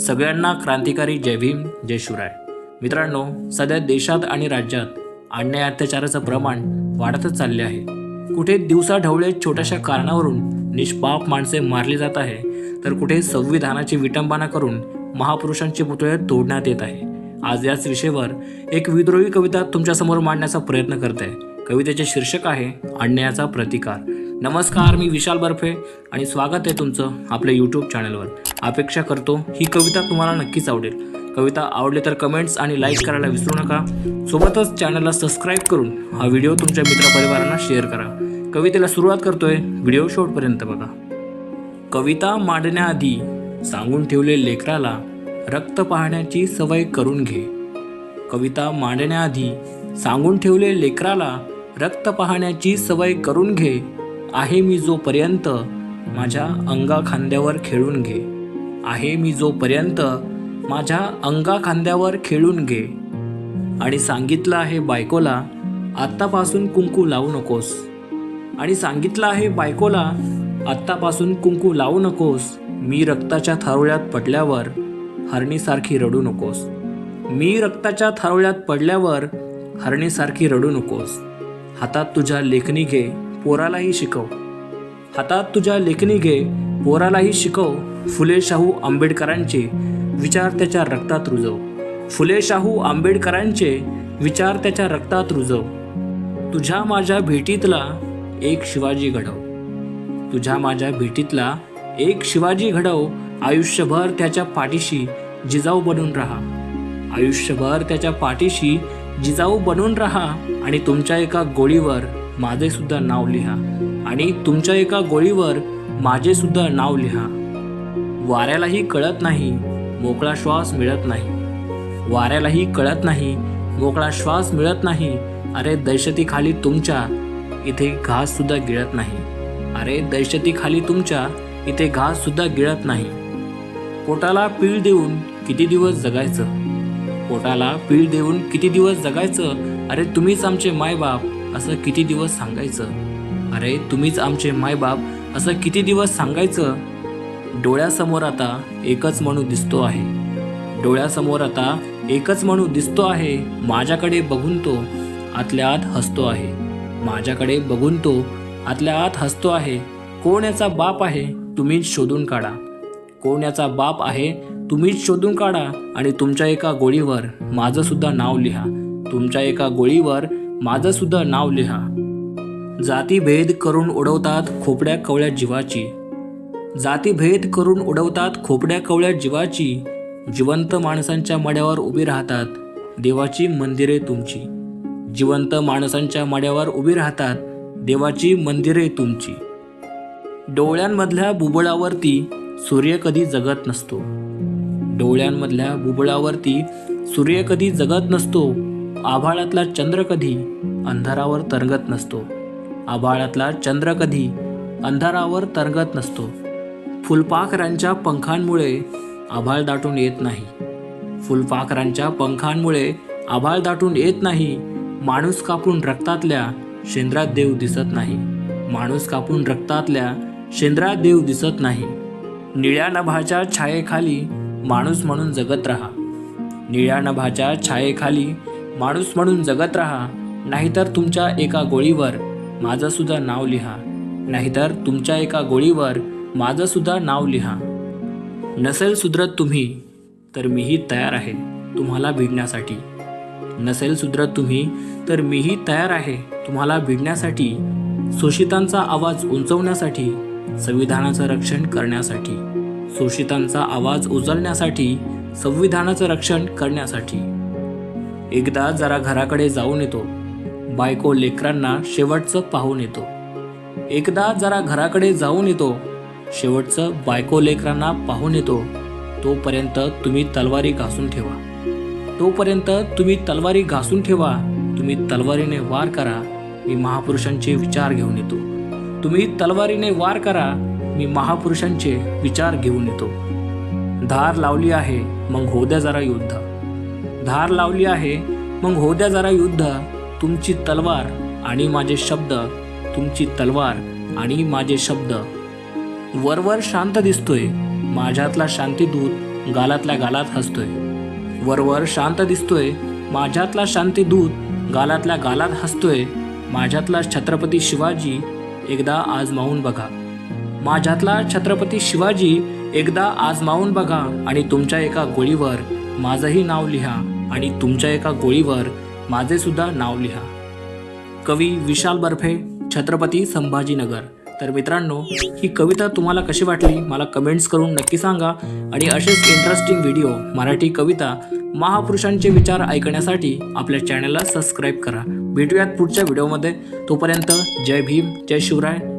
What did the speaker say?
सगळ्यांना क्रांतिकारी जय भीम जय शिवराय. मित्रांनो सध्या देशात आणि राज्यात अन्याय अत्याचाराचं प्रमाण वाढतच चालले आहे. कुठे दिवसा ढवळे छोट्याशा कारणावरून निष्पाप माणसे मारली जात आहे तर कुठे संविधानाची विटंबना करून महापुरुषांचे पुतळे तोडण्यात येत आहे. आज याच विषयावर एक विद्रोही कविता तुमच्यासमोर मांडण्याचा प्रयत्न करत आहे कवितेचे शीर्षक आहे अन्यायाचा प्रतिकार. नमस्कार मी विशाल बर्फे आणि स्वागत आहे तुमचं आपल्या यूट्यूब चॅनलवर अपेक्षा करतो ही कविता तुम्हाला नक्कीच आवडेल. कविता आवडली तर कमेंट्स आणि लाईक करायला विसरू नका. सोबतच चॅनलला सबस्क्राईब करून हा व्हिडिओ तुमच्या मित्रपरिवारांना शेअर करा. कवितेला सुरुवात करतोय व्हिडिओ शेवटपर्यंत बघा. कविता मांडण्याआधी सांगून ठेवले लेकराला रक्त पाहण्याची सवय करून घे. कविता मांडण्याआधी सांगून ठेवले लेकराला रक्त पाहण्याची सवय करून घे. आहे मी जोपर्यंत माझ्या अंगा खांद्यावर खेळून घे. आहे मी जोपर्यंत माझ्या अंगा खांद्यावर खेळून घे. आणि सांगितलं आहे बायकोला आत्तापासून कुंकू लावू नकोस. आणि सांगितलं आहे बायकोला आत्तापासून कुंकू लावू नकोस. मी रक्ताच्या थारोळ्यात पडल्यावर हरणीसारखी रडू नकोस. मी रक्ताच्या थारोळ्यात पडल्यावर हरणीसारखी रडू नकोस. हातात तुझ्या लेखणी घे. पोरालाही शिकव. हातात तुझ्या लेखणी घे पोरालाही शिकव. फुले शाहू आंबेडकरांचे विचार त्याच्या रक्तात रुजव. फुले शाहू आंबेडकरांचे विचार त्याच्या रक्तात रुजव. तुझ्या माझ्या भेटीतला एक शिवाजी घडव. तुझ्या माझ्या भेटीतला एक शिवाजी घडव. आयुष्यभर त्याच्या पाठीशी जिजाऊ बनून राहा. आयुष्यभर त्याच्या पाठीशी जिजाऊ बनून राहा आणि तुमच्या एका गोळीवर माझे सुद्धा नाव लिहा आणि तुमच्या एका गोळीवर माझे सुद्धा नाव लिहा. वाऱ्यालाही कळत नाही मोकळा श्वास मिळत नाही. वाऱ्यालाही कळत नाही मोकळा श्वास मिळत नाही. अरे दहशतीखाली तुमच्या इथे घास सुद्धा गिळत नाही. अरे दहशतीखाली तुमच्या इथे घास सुद्धा गिळत नाही. पोटाला पीळ देऊन किती दिवस जगायचं? पोटाला पीळ देऊन किती दिवस जगायचं? अरे तुम्हीच आमचे मायबाप. असं किती दिवस सांगायचं? अरे तुम्हीच आमचे मायबाप असं किती दिवस सांगायचं? डोळ्यासमोर आता एकच म्हणू दिसतो आहे. डोळ्यासमोर आता एकच म्हणू दिसतो आहे. माझ्याकडे बघून तो आतल्या आत हसतो आहे. माझ्याकडे बघून तो आतल्या आत हसतो आहे. कोण याचा बाप आहे तुम्हीच शोधून काढा. कोण याचा बाप आहे तुम्हीच शोधून काढा आणि तुमच्या एका गोळीवर माझंसुद्धा नाव लिहा. तुमच्या एका गोळीवर माझं सुद्धा नाव लिहा. जातीभेद करून उडवतात खोपड्या कवळ्या जीवाची. जातीभेद करून उडवतात खोपड्या कवळ्या जीवाची. जिवंत माणसांच्या मड्यावर उभी राहतात देवाची मंदिरे तुमची. जिवंत माणसांच्या मड्यावर उभी राहतात देवाची मंदिरे तुमची. डोळ्यांमधल्या बुबळावरती सूर्य कधी जगत नसतो. डोळ्यांमधल्या बुबळावरती सूर्य कधी जगत नसतो. आभाळातला चंद्र कधी अंधारावर तरंगत नसतो. आभाळातला चंद्र कधी अंधारावर तरंगत नसतो. फुलपाखरांच्या पंखांमुळे आभाळ दाटून येत नाही. फुलपाखरांच्या पंखांमुळे आभाळ दाटून येत नाही. माणूस कापून रक्तातल्या शेंद्रात देव दिसत नाही. माणूस कापून रक्तातल्या शेंद्रात देव दिसत नाही. निळ्या नभाच्या छायेखाली माणूस म्हणून जगत राहा. निळ्या नभाच्या छायेखाली माणूस म्हणून जगत राहा नाहीतर तुमच्या एका गोळीवर माझंसुद्धा नाव लिहा. नाहीतर तुमच्या एका गोळीवर माझंसुद्धा नाव लिहा. नसेल सुधरत तुम्ही तर मीही तयार आहे तुम्हाला भिडण्यासाठी. नसेल सुधरत तुम्ही तर मीही तयार आहे तुम्हाला भिडण्यासाठी. शोषितांचा आवाज उंचवण्यासाठी संविधानाचं रक्षण करण्यासाठी. शोषितांचा आवाज उचलण्यासाठी संविधानाचं रक्षण करण्यासाठी. एकदा जरा घराकडे जाऊन येतो. बायको लेकरांना शेवटचं पाहून येतो. एकदा जरा घराकडे जाऊन येतो. शेवटचं बायको लेकरांना पाहून येतो. तोपर्यंत तुम्ही तलवारी घासून ठेवा. तोपर्यंत तुम्ही तलवारी घासून ठेवा. तुम्ही तलवारीने वार करा. मी महापुरुषांचे विचार घेऊन येतो. तुम्ही तलवारीने वार करा. मी महापुरुषांचे विचार घेऊन येतो. धार लावली आहे. मग होद्या जरा युद्ध. धार लावली आहे. मग हो द्या जरा युद्ध. तुमची तलवार आणि माझे शब्द. तुमची तलवार आणि माझे शब्द. वरवर शांत दिसतोय. माझ्यातला शांतीदूत गालातल्या गालात हसतोय. वरवर शांत दिसतोय. माझ्यातला शांती दूत गालातल्या गालात हसतोय. माझ्यातला छत्रपती शिवाजी एकदा आजमावून बघा. माझ्यातला छत्रपती शिवाजी एकदा आजमावून बघा आणि तुमच्या एका गोळीवर माझंही नाव लिहा आणि तुमच्या एका गोळीवर माझे सुद्धा नाव लिहा. कवी विशाल बर्फे छत्रपती संभाजीनगर. तर मित्रांनो ही कविता तुम्हाला कशी वाटली मला कमेंट्स करून नक्की सांगा आणि असेच इंटरेस्टिंग व्हिडिओ मराठी कविता महापुरुषांचे विचार ऐकण्यासाठी आपल्या चॅनलला सबस्क्राईब करा. भेटूयात पुढच्या व्हिडिओमध्ये तोपर्यंत जय भीम जय शिवराय.